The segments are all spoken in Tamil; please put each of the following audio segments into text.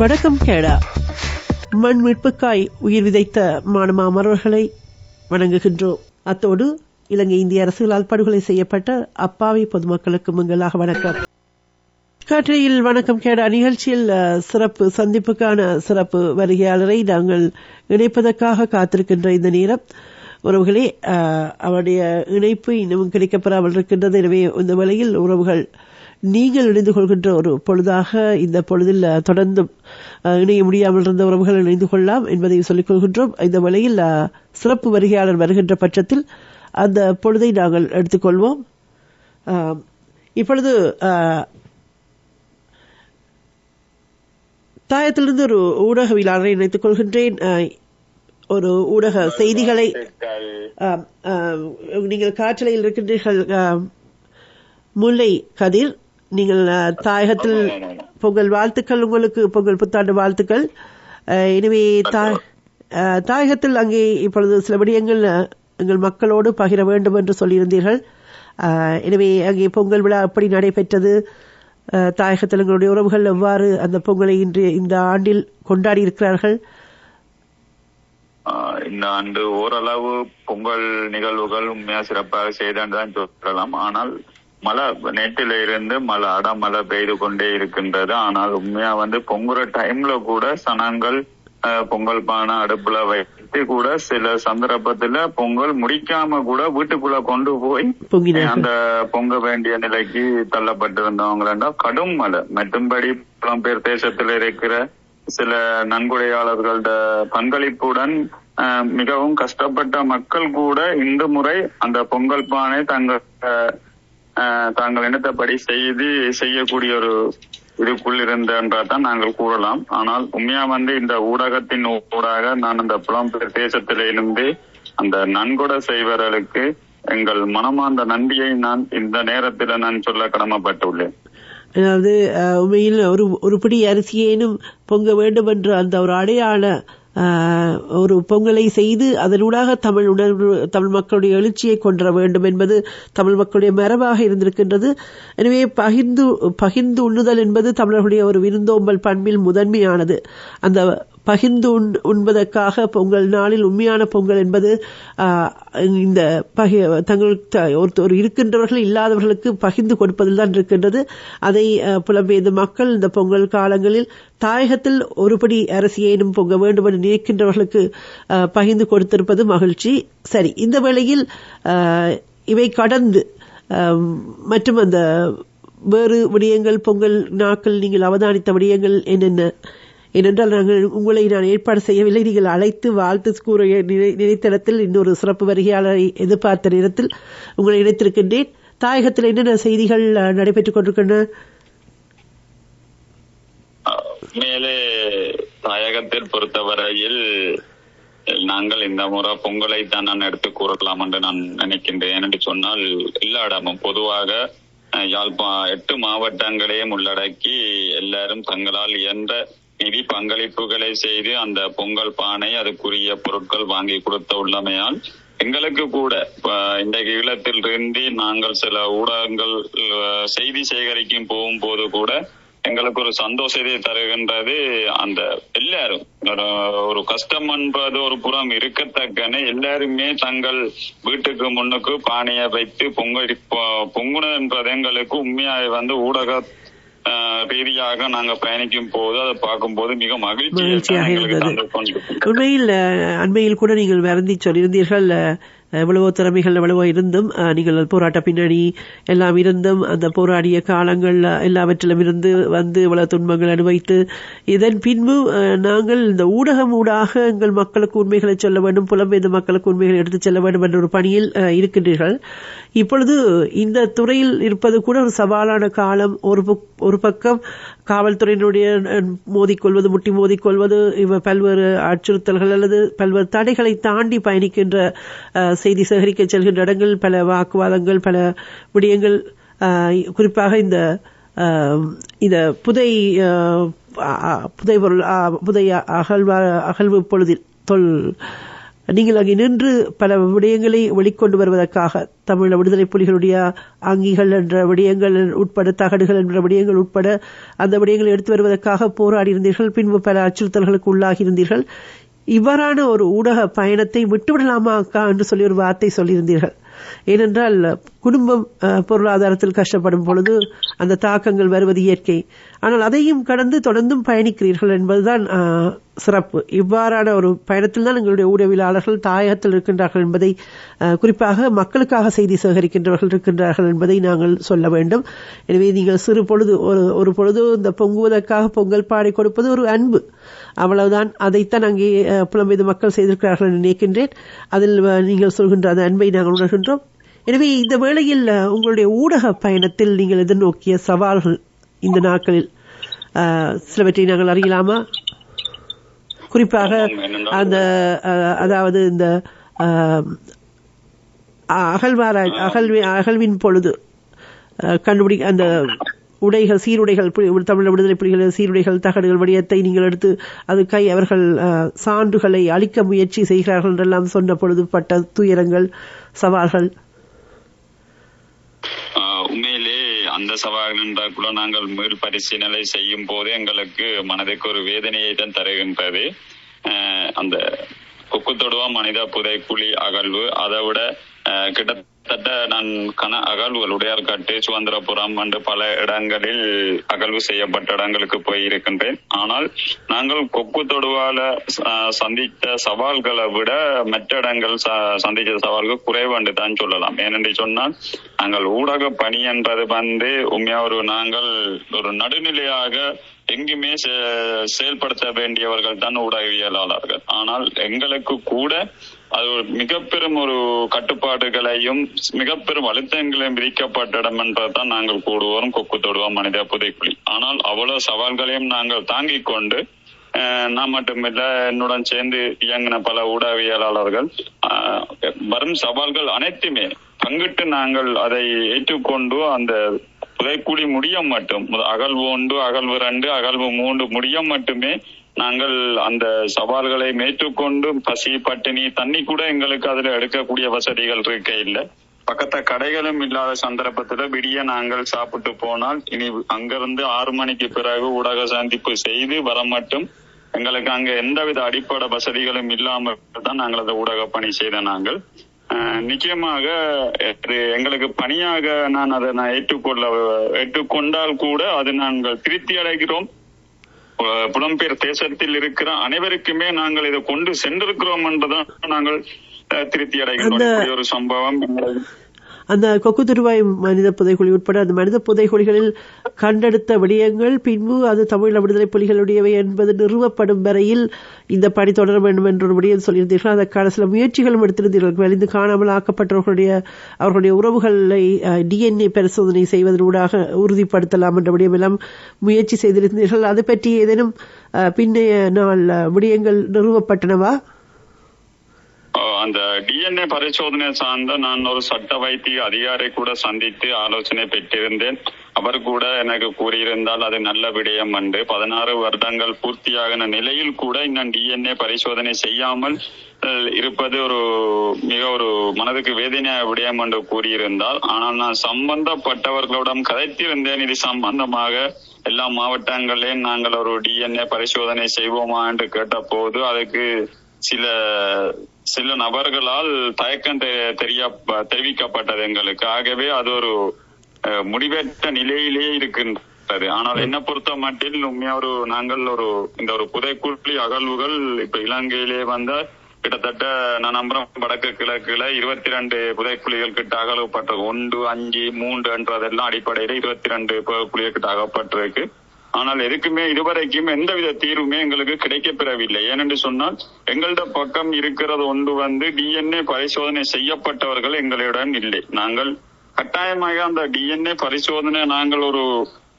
வணக்கம் கேடா. மண் மீட்புக்காய் உயிர் விதைத்த மாணமாமரர்களை வணங்குகின்றோம். அத்தோடு இலங்கை இந்திய அரசுகளால் படுகொலை செய்யப்பட்ட அப்பாவி பொதுமக்களுக்கு மங்களாக வணக்கம். காற்றையில் வணக்கம் கேடா. நிகழ்ச்சியில் சிறப்பு சந்திப்புக்கான சிறப்பு வருகையாளரை நாங்கள் இணைப்பதற்காக காத்திருக்கின்ற இந்த நேரம். உறவுகளே அவருடைய இணைப்பு இன்னமும் கிடைக்கப்பெறாமல் இருக்கின்றது. எனவே இந்த வேளையில் உறவுகள் நீங்கள் இணைந்து கொள்கின்ற ஒரு பொழுதாக இந்த பொழுதில் தொடர்ந்து தொடர்ந்தும் இணைய முடியாமல் இருந்த உறவுகள் இணைந்து கொள்ளலாம் என்பதை சொல்லிக் கொள்கின்றோம். இந்த வேளையில் சிறப்பு வருகையாளர் வருகின்ற பட்சத்தில் அந்த பொழுதை நாங்கள் எடுத்துக்கொள்வோம். இப்பொழுது தாயத்திலிருந்து ஒரு ஊடகவியலாளரை இணைத்துக் கொள்கின்றேன். ஒரு ஊடக செய்திகளை நீங்கள் காற்றலையில் இருக்கின்றீர்கள் முல்லை கதிர். நீங்கள் தாயகத்தில் பொங்கல் வாழ்த்துக்கள் உங்களுக்கு பொங்கல் புத்தாண்டு வாழ்த்துக்கள். எனவே தாய் தாயகத்தில் அங்கே இப்பொழுது சில விடயங்கள் எங்கள் மக்களோடு பகிர வேண்டும் என்று சொல்லியிருந்தீர்கள். எனவே அங்கே பொங்கல் விழா எப்படி நடைபெற்றது? தாயகத்தில் எங்களுடைய உறவுகள் எவ்வாறு அந்த பொங்கலை இன்று இந்த ஆண்டில் கொண்டாடி இருக்கிறார்கள் இந்த ஆண்டு ஓரளவு பொங்கல் நிகழ்வுகள் உண்மையா சிறப்பாக செய்தான்னு தான் சொல்லலாம். ஆனால் மழை நேற்றில இருந்து மழை அடமழை பெய்து கொண்டே இருக்கின்றது. ஆனால் உண்மையா வந்து பொங்குற டைம்ல கூட சனங்கள் பொங்கல் பானை அடுப்புல வைத்து கூட சில சந்தர்ப்பத்துல பொங்கல் முடிக்காம கூட வீட்டுக்குள்ள கொண்டு போய் அந்த பொங்க வேண்டிய நிலைக்கு தள்ளப்பட்டிருந்தவங்களா கடும் மழை. மற்றும்படி புலம்பெயர் தேசத்தில் இருக்கிற சில நன்கொடையாளர்களோட பங்களிப்புடன் மிகவும் கஷ்டப்பட்ட மக்கள் கூட இந்த முறை அந்த பொங்கல் பானை தங்கள் தாங்கள் இனத்தப்படி செய்து செய்யக்கூடிய ஒரு இதுக்குள் இருந்ததான் நாங்கள் கூறலாம். ஆனால் உண்மையா வந்து இந்த ஊடகத்தின் ஊடாக நான் அந்த புலம்பெயர் தேசத்தில இருந்து அந்த நன்கொடை செய்வர்களுக்கு எங்கள் மனமார்ந்த நன்றியை நான் இந்த நேரத்தில் நான் சொல்ல கடமைப்பட்டுள்ளேன். அதாவது உண்மையில் ஒரு ஒரு பிடி அரிசியேனும் பொங்க வேண்டும் என்ற அந்த ஒரு அடையாள ஒரு பொங்கலை செய்து அதனூடாக தமிழ் உணர்வு தமிழ் மக்களுடைய எழுச்சியை கொண்டு வேண்டும் என்பது தமிழ் மக்களுடைய மரபாக இருந்திருக்கின்றது. எனவே பகிர்ந்து பகிர்ந்து உண்ணுதல் என்பது தமிழர்களுடைய ஒரு விருந்தோம்பல் பண்பில் முதன்மையானது. அந்த பகிர்ந்து உண் உண்பதற்காக பொங்கல் நாளில் உண்மையான பொங்கல் என்பது இந்த பகி தங்கள் த- ஒரு இருக்கின்றவர்கள் இல்லாதவர்களுக்கு பகிர்ந்து கொடுப்பதில் தான் இருக்கின்றது. அதை புலம்பெய் இந்த மக்கள் இந்த பொங்கல் காலங்களில் தாயகத்தில் ஒருபடி அரசியேனும் பொங்க வேண்டும் என்று நினைக்கின்றவர்களுக்கு பகிர்ந்து கொடுத்திருப்பது மகிழ்ச்சி. சரி இந்த வேளையில் இவை கடந்து மற்றும் அந்த வேறு விடயங்கள் பொங்கல் நாட்கள் நீங்கள் அவதானித்த விடயங்கள் என்னென்ன? ஏனென்றால் நாங்கள் உங்களை நான் ஏற்பாடு செய்யவில்லை. நீங்கள் அழைத்து வாழ்த்து கூற நினை- இன்னொரு சிறப்பு வருகையாளரை எதிர்பார்த்த நேரத்தில் உங்களை இணைத்திருக்கின்றேன். தாயகத்தில் என்னென்ன செய்திகள் அஹ், நடைபெற்றுக் கொண்டிருக்கின்றன? மேலே தாயகத்தில் பொறுத்தவரையில் நாங்கள் இந்த முறை பொங்கலை தான் நான் எடுத்து கூறலாம் என்று நான் நினைக்கின்றேன். என்று சொன்னால் எல்லா இடமும் பொதுவாக அஹ், யாழ்ப்பா எட்டு மாவட்டங்களையும் உள்ளடக்கி எல்லாரும் தங்களால் இயன்ற நிதி பங்களிப்புகளை செய்து அந்த பொங்கல் பானை அதுக்குரிய பொருட்கள் வாங்கி கொடுத்த உள்ளமையால் எங்களுக்கு கூட இன்றைக்கு ஈழத்தில் இருந்து நாங்கள் சில ஊடகங்கள் செய்தி சேகரிக்கும் போகும்போது கூட எங்களுக்கு ஒரு சந்தோஷத்தை தருகின்றது அந்த எல்லாரும். ஒரு- கஷ்டம் என்பது ஒரு புறம் இருக்கத்தக்கன எல்லாருமே தங்கள் வீட்டுக்கு முன்னுக்கு பானையை வைத்து பொங்கல் பொங்குன என்பது எங்களுக்கு உண்மையாக வந்து ஊடக ரீதியாக நாங்க பயணிக்கும் போது அதை பார்க்கும்போது மிக மகிழ்ச்சியை மகிழ்ச்சியாக இருந்தது. உண்மையில் அண்மையில் கூட நீங்கள் வருந்தி சொல்லியிருந்தீர்கள் எவ்வளவோ திறமைகள் எவ்வளவோ இருந்தும் நீங்கள் போராட்ட பின்னணி எல்லாம் இருந்தும் அந்த போராடிய காலங்கள் எல்லாவற்றிலும் இருந்து வந்து இவ்வளவு துன்பங்கள் அனுபவித்து இதன் பின்பு நாங்கள் இந்த ஊடகம் ஊடாக எங்கள் மக்களுக்கு உண்மைகளை சொல்ல வேண்டும் புலம்பெய்த மக்களுக்கு உண்மைகளை எடுத்துச் செல்ல வேண்டும் என்ற ஒரு பணியில் இருக்கின்றீர்கள். இப்பொழுது இந்த துறையில் இருப்பது கூட ஒரு சவாலான காலம். ஒரு பக்- ஒரு பக்கம் காவல்துறையினுடைய மோதிக்கொள்வது முட்டி மோதிக்கொள்வது இவ பல்வேறு அச்சுறுத்தல்கள் அல்லது பல்வேறு தடைகளை தாண்டி பயணிக்கின்ற செய்தி சேகரிக்க செல்கின்ற இடங்கள் பல வாக்குவாதங்கள் பல விடயங்கள் குறிப்பாக இந்த இந்த புதை புதை பொருள் புதை அகழ்வா அகழ்வு பொழுதில் தொல் நீங்கள் அங்கே நின்று பல விடயங்களை வெளிக்கொண்டு வருவதற்காக தமிழ் விடுதலை புலிகளுடைய அங்கிகள் என்ற விடயங்கள் உட்பட தகடுகள் என்ற விடயங்கள் உட்பட அந்த விடயங்களை எடுத்து வருவதற்காக போராடி இருந்தீர்கள். பின்பு பல அச்சுறுத்தல்களுக்கு உள்ளாகியிருந்தீர்கள் இவ்வாறான ஒரு ஊடக பயணத்தை விட்டுவிடலாமா அக்கா என்று சொல்லி ஒரு வார்த்தை சொல்லியிருந்தீர்கள். ஏனென்றால் குடும்பம் பொருளாதாரத்தில் கஷ்டப்படும் பொழுது அந்த தாக்கங்கள் வருவது இயற்கை. ஆனால் அதையும் கடந்து தொடர்ந்தும் பயணிக்கிறீர்கள் என்பதுதான் சிறப்பு. இவ்வாறான ஒரு பயணத்தில் தான் எங்களுடைய ஊடகவியலாளர்கள் தாயகத்தில் இருக்கின்றார்கள் என்பதை குறிப்பாக மக்களுக்காக செய்தி சேகரிக்கின்றவர்கள் இருக்கின்றார்கள் என்பதை நாங்கள் சொல்ல வேண்டும். எனவே நீங்கள் சிறு பொழுது ஒரு ஒரு பொழுது இந்த பொங்குவதற்காக பொங்கல் பாடி கொடுப்பது ஒரு அன்பு. அவ்வளவுதான். அதைத்தான் அங்கே புலம்பெய்து மக்கள் செய்திருக்கிறார்கள் என்று நினைக்கின்றேன். அதில் நீங்கள் சொல்கின்ற அந்த அன்பை நாங்கள் உணர்கின்றோம். எனவே இந்த வேளையில் உங்களுடைய ஊடக பயணத்தில் நீங்கள் எதிர்நோக்கிய சவால்கள் இந்த நாட்களில் சிலவற்றை நாங்கள் அறியலாமா? குறிப்பாக அந்த அதாவது இந்த அகழ்வாராய் அகழ்வி அகழ்வின் பொழுது கண்டுபிடி அந்த உடைகள் சீருடைகள் தமிழ் விடுதலை புலிகள் சீருடைகள் தகடுகள் வடிவத்தை நீங்கள் எடுத்து அது கை அவர்கள் சான்றுகளை அளிக்க முயற்சி செய்கிறார்கள் என்றெல்லாம் சொன்ன பொழுது பட்ட துயரங்கள் சவால்கள் ஆஹ் உண்மையிலே அந்த சவால்கள் என்றால் கூட நாங்கள் மீள் பரிசீலனை செய்யும் போது எங்களுக்கு மனதுக்கு ஒரு வேதனையை தான் தருகின்றது. ஆஹ் அந்த கொக்குத்தொடுவா மனித புதைக்குழி அகழ்வு அதை விட ஆஹ் கிட்டத்தட்ட நான் கன அகழ்வுகள் உடையார்காட்டு சுதந்திரபுரம் என்று பல இடங்களில் அகழ்வு செய்யப்பட்ட இடங்களுக்கு போய் இருக்கின்றேன் ஆனால் நாங்கள் கொக்கு தொடுவால சந்தித்த சவால்களை விட மற்ற இடங்கள் ச- சந்தித்த சவால்கள் குறைவாண்டு தான் சொல்லலாம். ஏனென்று சொன்னால் நாங்கள் ஊடக பணி என்பது வந்து உண்மையா ஒரு நாங்கள் ஒரு நடுநிலையாக எங்குமே செ- செயல்படுத்த வேண்டியவர்கள் தான் ஊடகவியலாளர்கள். ஆனால் எங்களுக்கு கூட அது ஒரு மிக பெரும் ஒரு கட்டுப்பாடுகளையும் மிகப்பெரும் அழுத்தங்களையும் விதிக்கப்பட்ட இடம் என்றதான் நாங்கள் கூடுவோம் கொக்கு தொடுவோம் மனித புதைக்குழி. ஆனால் அவ்வளவு சவால்களையும் நாங்கள் தாங்கிக் கொண்டு அஹ், நான் மட்டுமில்ல என்னுடன் சேர்ந்து இயங்கின பல ஊடகவியலாளர்கள் வரும் சவால்கள் அனைத்துமே பங்கிட்டு நாங்கள் அதை ஏற்றுக்கொண்டு அந்த புதைக்குழி முடியும் மட்டும் அகழ்வு ஒன்று அகழ்வு ரெண்டு அகழ்வு மூன்று முடியும் மட்டுமே நாங்கள் அந்த சவால்களை மேற்றுக்கொண்டு பசி பட்டினி தண்ணி கூட எங்களுக்கு அதுல எடுக்கக்கூடிய வசதிகள் இருக்க இல்லை. பக்கத்த கடைகளும் இல்லாத சந்தர்ப்பத்துல விடிய நாங்கள் சாப்பிட்டு போனால் இனி அங்கிருந்து ஆறு மணிக்கு பிறகு ஊடக சந்திப்பு செய்து வர மட்டும் எங்களுக்கு அங்க எந்தவித அடிப்படை வசதிகளும் இல்லாமல் தான் நாங்கள் அந்த ஊடக பணி செய்த நாங்கள். நிச்சயமாக எங்களுக்கு பணியாக நான் அதை நான் ஏற்றுக்கொள்ள ஏற்றுக்கொண்டால் கூட அது நாங்கள் திருப்தி அடைகிறோம். புலம்பெயர் தேசத்தில் இருக்கிற அனைவருக்குமே நாங்கள் இதை கொண்டு சென்றிருக்கிறோம் என்றுதான் நாங்கள் திருப்தி அடைகின்றோம். இப்படி ஒரு சம்பவம். அந்த கொக்கு திருவாய் மனித புதைகுழி உட்பட அந்த மனித புதைகுழிகளில் கண்டெடுத்த விடயங்கள் பின்பு அது தமிழ் விடுதலை புலிகளுடையவை என்பது நிறுவப்படும் வரையில் இந்த பணி தொடர வேண்டும் என்ற ஒரு விடயம் சொல்லியிருந்தீர்கள். அதற்கான சில முயற்சிகளும் எடுத்திருந்தீர்கள். வெளிந்து காணாமல் ஆக்கப்பட்டவர்களுடைய அவர்களுடைய உறவுகளை டிஎன்ஏ பரிசோதனை செய்வதனூடாக உறுதிப்படுத்தலாம் என்ற விடயம் எல்லாம் முயற்சி செய்திருந்தீர்கள். அது பற்றி ஏதேனும் பின்னைய நாள் விடயங்கள் நிறுவப்பட்டனவா? அந்த டிஎன்ஏ பரிசோதனை சார்ந்த நான் ஒரு சட்ட வைத்திய அதிகாரி கூட சந்தித்து ஆலோசனை பெற்றிருந்தேன். அவர் கூட எனக்கு கூறியிருந்தால் அது நல்ல விடயம் என்று. பதினாறு வருடங்கள் பூர்த்தியாகின நிலையில் கூட இன்னும் டிஎன்ஏ பரிசோதனை செய்யாமல் இருப்பது ஒரு மிக ஒரு மனதுக்கு வேதனையாக விடயம் என்று கூறியிருந்தால் ஆனால் நான் சம்பந்தப்பட்டவர்களிடம் கதைத்திருந்தேன். இது சம்பந்தமாக எல்லா மாவட்டங்களிலும் நாங்கள் ஒரு டிஎன்ஏ பரிசோதனை செய்வோமா என்று கேட்டபோது அதுக்கு சில சில நபர்களால் தயக்கம் தெரிய தெரிவிக்கப்பட்டது எங்களுக்கு. ஆகவே அது ஒரு முடிவெட்ட நிலையிலேயே இருக்கின்றது. ஆனால் என்ன பொறுத்த மட்டில் உண்மையா ஒரு நாங்கள் ஒரு இந்த ஒரு புதைக்குழி அகழ்வுகள் இப்ப இலங்கையிலே வந்த கிட்டத்தட்ட நான் நம்புறேன் வடக்கு கிழக்குல இருபத்தி ரெண்டு புதைக்குழிகள் கிட்ட அகலப்பட்ட ஒன்று அஞ்சு மூன்று என்றதெல்லாம் அடிப்படையில இருபத்தி ரெண்டு புதைக்குழிகள் கிட்ட அகப்பட்டிருக்கு. ஆனால் எதுக்குமே இதுவரைக்கும் எந்தவித தீர்வுமே எங்களுக்கு கிடைக்கப்பெறவில்லை. ஏனென்று சொன்னால் எங்களோட பக்கம் இருக்கிறது ஒன்று வந்து டிஎன்ஏ பரிசோதனை செய்யப்பட்டவர்கள் எங்களிடம் இல்லை. நாங்கள் கட்டாயமாக அந்த டிஎன்ஏ பரிசோதனை நாங்கள் ஒரு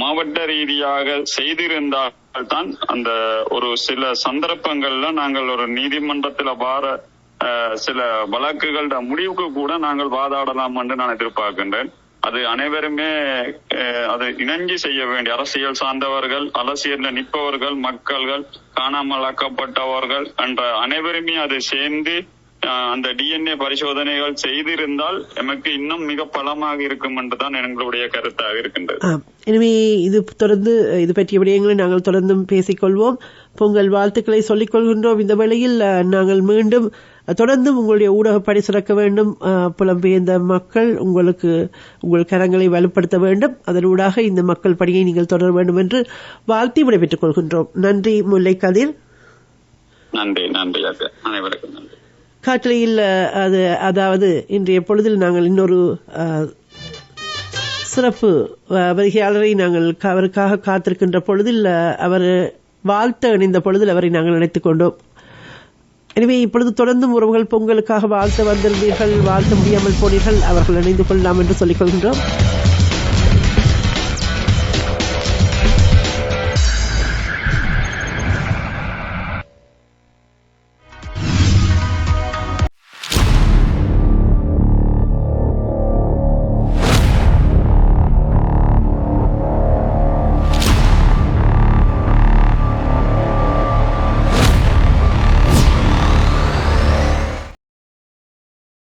மாவட்ட ரீதியாக செய்திருந்தால் தான் அந்த ஒரு சில சந்தர்ப்பங்கள்ல நாங்கள் ஒரு நீதிமன்றத்தில் வார சில வழக்குகளோட முடிவுக்கு கூட நாங்கள் வாதாடலாம் என்று நான் எதிர்பார்க்கின்றேன். அது அனைவருமே அது இணைஞ்சு இணங்கி செய்ய வேண்டிய அரசியல் சார்ந்தவர்கள் அரசியலில் நிற்பவர்கள் மக்கள்கள் காணாமல் ஆக்கப்பட்டவர்கள் என்ற அனைவருமே அதை சேர்ந்து அஹ், அந்த டிஎன்ஏ பரிசோதனைகள் செய்திருந்தால் எமக்கு இன்னும் மிக பலமாக இருக்கும் என்றுதான் எங்களுடைய கருத்தாக இருக்கின்றது. எனவே இது தொடர்ந்து இது பற்றிய விடயங்களை நாங்கள் தொடர்ந்தும் பேசிக்கொள்வோம். பொங்கல் வாழ்த்துக்களை சொல்லிக் கொள்கின்றோம் இந்த வேளையில் நாங்கள் மீண்டும் அஹ், தொடர்ந்தும் உங்களுடைய ஊடக பணி சிறக்க வேண்டும் புலம்பெயர்ந்த மக்கள் உங்களுக்கு உங்கள் கரங்களை வலுப்படுத்த வேண்டும். அதனூடாக இந்த மக்கள் பணியை நீங்கள் தொடர வேண்டும் என்று வாழ்த்தி விடைபெற்றுக் கொள்கின்றோம். நன்றி முல்லை கதிர். நன்றி நன்றி அக்கா அனைவருக்கும் நன்றி. காற்றலையில் அது அதாவது இன்றைய பொழுதில் நாங்கள் இன்னொரு சிறப்பு வருகையாளரை நாங்கள் அவருக்காக காத்திருக்கின்ற பொழுதில் அவர் வாழ்த்த இணைந்த பொழுதில் அவரை நாங்கள் நினைத்துக் கொண்டோம். எனவே இப்பொழுது தொடர்ந்தும் உறவுகள் பொங்கலுக்காக வாழ்த்த வந்திருந்தீர்கள் வாழ்த்த முடியாமல் போனீர்கள் அவர்கள் இணைந்து கொள்ளலாம் என்று சொல்லிக் கொள்கின்றோம்